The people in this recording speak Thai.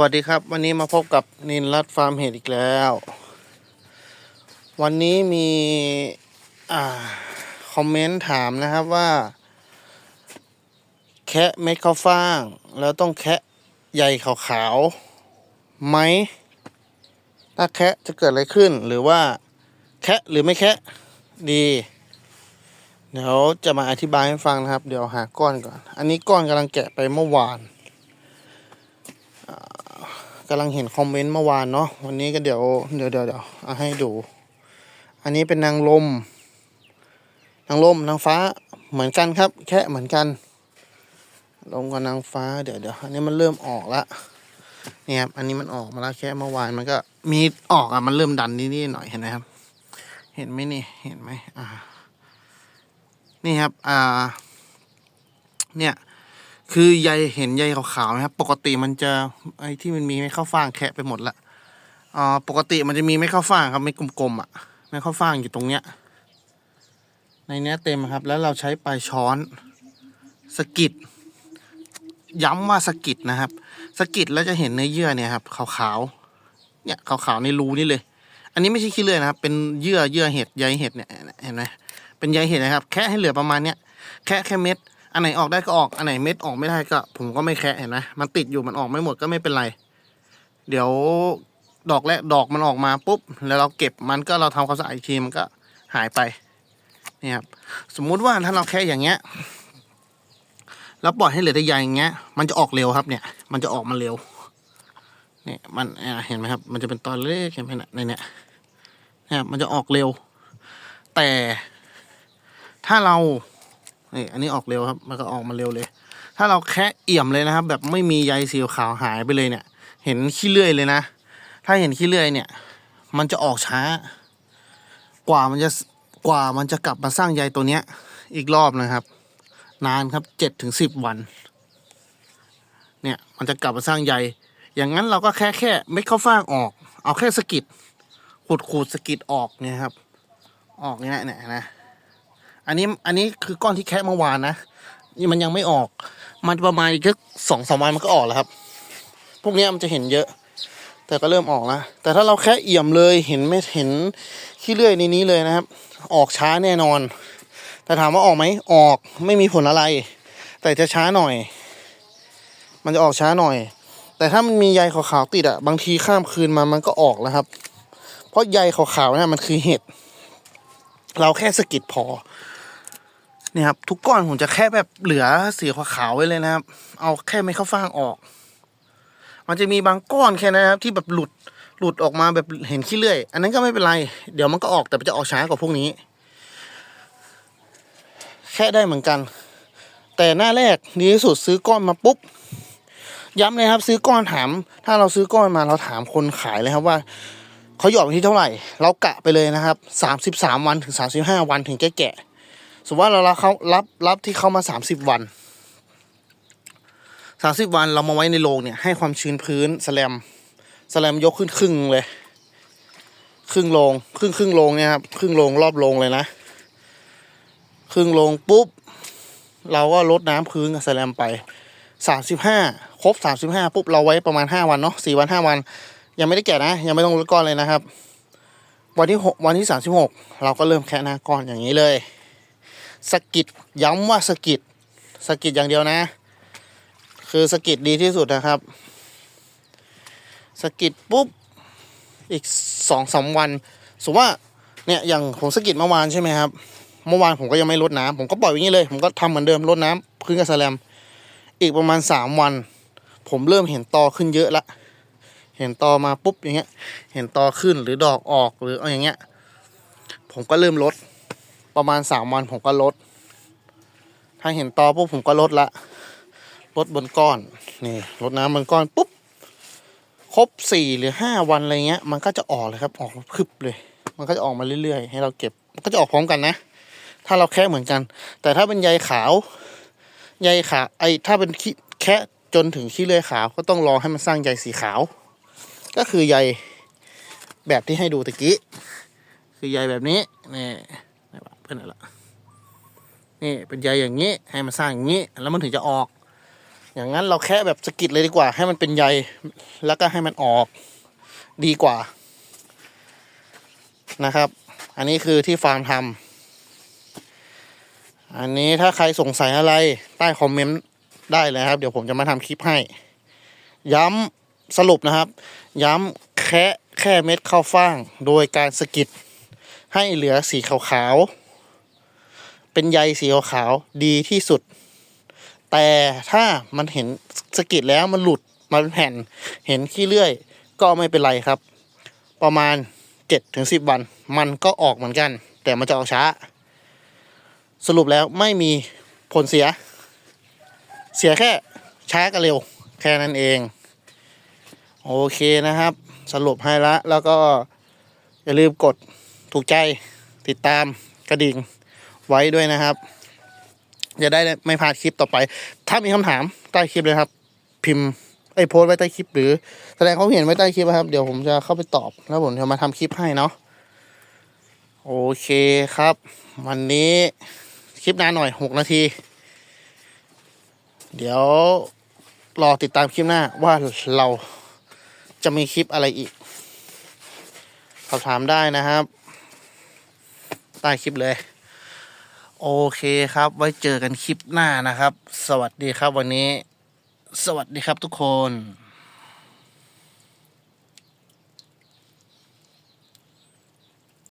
วัสดีครับ วันนี้มาพบกับนินรัตฟาร์มเห็ดอีกแล้ว วันนี้มีอคอมเมนต์ถามนะครับว่า แคะเม็ดข้าวฟ่าง แล้วต้องแคะใยขาวๆไหมถ้าแคะจะเกิดอะไรขึ้น หรือว่าแคะหรือไม่แคะดี เดี๋ยวจะมาอธิบายให้ฟังนะครับ เดี๋ยวหาก้อนก่อน อันนี้ก้อนกำลังแกะไปเมื่อวานำลังเห็นคอมเมนต์เมื่อวานเนาะวันนี้ก็เดี๋ยวเดี๋ยวเดี๋ยวเดี๋ยวเอาให้ดู อันนี้เป็นนางลม นางลมนางฟ้าเหมือนกันครับ แค่เหมือนกัน ลมกับนางฟ้าเดี๋ยวเดี๋ยวอันนี้มันเริ่มออกละเนี่ยครับอันนี้มันออกมาแล้วแค่เมื่อวานมันก็มีออกอะมันเริ่มดันนิดๆหน่อยเห็นไหมครับ เห็นไหมนี่เห็นไหมอ่า นี่ครับอ่าเนี่ย คือใยเห็นใยขาวๆนะครับ ปกติมันจะไอ้ที่มันมีไม่เข้าฟางแคะไปหมดละอ่าปกติมันจะมีไม่เข้าฟางครับไม่กลมๆอะไม่เข้าฟางอยู่ตรงเนี้ย ในเนี้ยเต็มครับ แล้วเราใช้ปลายช้อนสกิดย้ำว่าสกิดนะครับสกิดแล้วจะเห็นเนื้อเยื่อเนี่ยครับขาวๆเนี่ยขาวๆในรูนี่เลย อันนี้ไม่ใช่ขี้เลื่อยนะครับ เป็นเยื่อเยื่อเห็ดใยเห็ดเนี่ยเห็นไหมเป็นใยเห็ดนะครับ แค่ให้เหลือประมาณเนี้ยแค่แค่เม็ด อันไหนออกได้ก็ออก อันไหนเม็ดออกไม่ได้ก็ ผมก็ไม่แคะเห็นไหมมันติดอยู่มันออกไม่หมดก็ไม่เป็นไร เดี๋ยวดอกแรกดอกมันออกมาปุ๊บ แล้วเราเก็บมันก็เราทำความสะอาดอีกทีมันก็หายไปนี่ครับสมมุติว่าถ้าเราแค่อย่างเงี้ย แล้วปล่อยให้เหลือแต่ใยอย่างเงี้ย มันจะออกเร็วครับเนี่ย มันจะออกมาเร็วเนี่ยมันเห็นไหมครับ มันจะเป็นตอนเล็กเห็นไหมเนะในเนี้ยเนี่ยมันจะออกเร็ว แต่ถ้าเรา นี่อันนี้ออกเร็วครับ มันก็ออกมาเร็วเลย ถ้าเราแค่เอี่ยมเลยนะครับ แบบไม่มีใยสีขาวหายไปเลยเนี่ย เห็นขี้เลื่อยเลยนะ ถ้าเห็นขี้เลื่อยเนี่ย มันจะออกช้า กว่ามันจะกว่ามันจะกลับมาสร้างใยตัวเนี้ย อีกรอบนะครับ นานครับเจ็ดถึงสิบวัน เนี่ยมันจะกลับมาสร้างใย อย่างนั้นเราก็แค่แค่ไม่เข้าฟางออก เอาแค่สกิดขูดขูดสกิดออกเนี่ยครับ ออกเนี่ยเนี่ยนะ อันนี้อันนี้คือก้อนที่แคะเมื่อวานนะนี่มันยังไม่ออก มันประมาณอีกสองสามวันมันก็ออกแล้วครับ พวกนี้มันจะเห็นเยอะ แต่ก็เริ่มออกแล้วแต่ถ้าเราแค่เอี่ยมเลยเห็นไม่เห็นขี้เลื่อยในนี้เลยนะครับ ออกช้าแน่นอน แต่ถามว่าออกไหมออกไม่มีผลอะไร แต่จะช้าหน่อย มันจะออกช้าหน่อย แต่ถ้ามันมีใยขาวๆติดอะบางทีข้ามคืนมามันก็ออกแล้วครับ เพราะใยขาวๆเนี่ยมันคือเห็ดเราแค่สกิดพอ เนี่ยครับ ทุกก้อนผมจะแค่แบบเหลือสีขาวๆไว้เลยนะครับ เอาแค่ไม่เข้าฟางออก มันจะมีบางก้อนแค่นั้นนะครับ ที่แบบหลุดหลุดออกมาแบบเห็นขี้เลื่อย อันนั้นก็ไม่เป็นไร เดี๋ยวมันก็ออกแต่จะออกช้ากว่าพวกนี้ แค่ได้เหมือนกัน แต่หน้าแรกดีที่สุดซื้อก้อนมาปุ๊บย้ำเลยครับ ซื้อก้อนถาม ถ้าเราซื้อก้อนมาเราถามคนขายเลยครับว่าเขาหยอดไปที่เท่าไหร่ เรากะไปเลยนะครับสามสิบสามวันถึงสามสิบห้าวันถึงจะแกะ สมมติว่าเรารับเขารับรับที่เข้ามาสามสิบวันสามสิบวันเรามาไว้ในโรงเนี่ยให้ความชื้นพื้นสแลมสแลมยกขึ้นครึ่งเลย ครึ่งโรงครึ่งครึ่งโรงเนี่ยครับครึ่งโรงรอบโรงเลยนะครึ่งโรงปุ๊บ เราก็ลดน้ำพื้นกับสแลมไปสามสิบห้าครบสามสิบห้าปุ๊บเราไว้ประมาณห้าวันเนาะสี่วันห้าวัน ยังไม่ได้แกะนะ ยังไม่ต้องลดก้อนเลยนะครับ วันที่หกวันที่สามสิบหกเราก็เริ่มแคะหน้าก้อนอย่างนี้เลย สกิดย้ำว่าสกิดสกิดอย่างเดียวนะ คือสกิดดีที่สุดนะครับสกิดปุ๊บอีกสองสามวันสมมติว่าเนี่ยอย่างผมสกิดเมื่อวานใช่ไหมครับ เมื่อวานผมก็ยังไม่ลดน้ำผมก็ปล่อยอย่างนี้เลย ผมก็ทำเหมือนเดิมลดน้ำพื้นกับสลม อีกประมาณสามวัน ผมเริ่มเห็นตอขึ้นเยอะละเห็นตอมาปุ๊บอย่างเงี้ย เห็นตอขึ้นหรือดอกออกหรืออะไรอย่างเงี้ย ผมก็เริ่มลด ประมาณสามวันผมก็ลด ถ้าเห็นตอปุ๊บผมก็ลดละลดบนก้อนนี่ลดน้ำบนก้อนปุ๊บครบสี่หรือห้าวันอะไรเงี้ย มันก็จะออกเลยครับออกพึบเลย มันก็จะออกมาเรื่อยๆ ให้เราเก็บมันก็จะออกพร้อมกันนะ ถ้าเราแค่เหมือนกัน แต่ถ้าเป็นใยขาวใยขาวไอ้ถ้าเป็นขี้แค่จนถึงขี้เลื่อยขาวก็ต้องรอให้มันสร้างใยสีขาว ก็คือใยแบบที่ให้ดูตะกี้ คือใยแบบนี้นี่ ไหนวะเพื่อนไหนละนี่เป็นใยอย่างนี้ให้มันสร้างอย่างนี้ แล้วมันถึงจะออก อย่างนั้นเราแค่แบบสกิดเลยดีกว่า ให้มันเป็นใยแล้วก็ให้มันออกดีกว่านะครับ อันนี้คือที่ฟาร์มทำอันนี้ถ้าใครสงสัยอะไรใต้คอมเมนต์ได้เลยครับ เดี๋ยวผมจะมาทำคลิปให้ ย้ำสรุปนะครับ ย้ำแค่แค่เม็ดข้าวฟ่าง โดยการสกิดให้เหลือสีขาวๆ เป็นใยสีขาวดีที่สุด แต่ถ้ามันเห็นสกิดแล้วมันหลุดมาเป็นแผ่นเห็นขี้เลื่อย ก็ไม่เป็นไรครับ ประมาณเจ็ดถึงสิบวัน มันก็ออกเหมือนกัน แต่มันจะออกช้า สรุปแล้วไม่มีผลเสีย เสียแค่ช้ากับเร็ว แค่นั้นเอง โอเคนะครับ สรุปให้ละแล้วก็อย่าลืมกดถูกใจติดตามกระดิ่ง ไว้ด้วยนะครับ จะได้ไม่พลาดคลิปต่อไป ถ้ามีคำถามใต้คลิปเลยครับ พิมพ์ไอโพสต์ไว้ใต้คลิป หรือ แสดงความเห็นไว้ใต้คลิปนะครับ เดี๋ยวผมจะเข้าไปตอบแล้วผมจะมาทำคลิปให้เนาะโอเคครับ วันนี้คลิปนานหน่อยหกนาที เดี๋ยวรอติดตามคลิปหน้าว่าเราจะมีคลิปอะไรอีกสอบถามได้นะครับ ใต้คลิปเลย โอเคครับ ไว้เจอกันคลิปหน้านะครับ สวัสดีครับวันนี้ สวัสดีครับทุกคน